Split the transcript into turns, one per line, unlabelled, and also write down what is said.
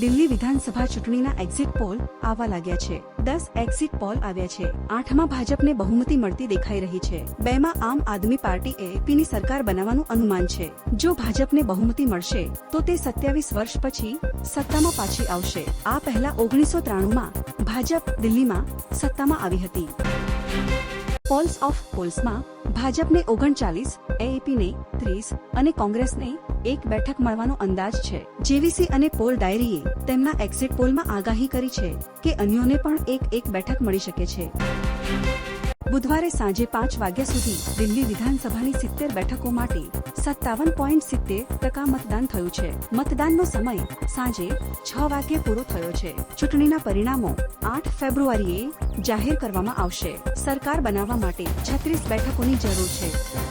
દિલ્હી વિધાનસભા ચૂંટણીના exit poll આવવા લાગ્યા છે. દસ એક્ઝિટ પોલ આવ્યા છે. આઠમાં ભાજપને બહુમતી મળતી દેખાઈ રહી છે. બેમાં આમ આદમી પાર્ટી એપીની સરકાર બનાવવાનું અનુમાન છે. જો ભાજપને બહુમતી મળશે, તો તે સત્યાવીસ વર્ષ પછી સત્તામાં પાછી આવશે. આ પહેલા ઓગણીસો ત્રાણુંમાં ભાજપ દિલ્હીમાં સત્તામાં આવી હતી. પોલ્સ ઓફ પોલ્સમાં ભાજપને ઓગણચાલીસ એએપીને ત્રીસ અને કોંગ્રેસને એક બેઠક મળવાનો અંદાજ છે. જેવીસી અને પોલ ડાયરીએ તેમના એક્ઝિટ પોલમાં આગાહી કરી છે કે અન્યોને પણ એક એક બેઠક મળી શકે છે. બુધવારે સાંજે પાંચ વાગ્યા સુધી દિલ્હી વિધાનસભાની સિત્તેર બેઠકો માટે સત્તાવન પોઈન્ટ સિત્તેર ટકા મતદાન થયું છે. મતદાનનો સમય સાંજે છ વાગ્યે પૂરો થયો છે. ચૂંટણીના પરિણામો આઠ ફેબ્રુઆરીએ જાહેર કરવામાં આવશે. સરકાર બનાવવા માટે છત્રીસ બેઠકોની જરૂર છે.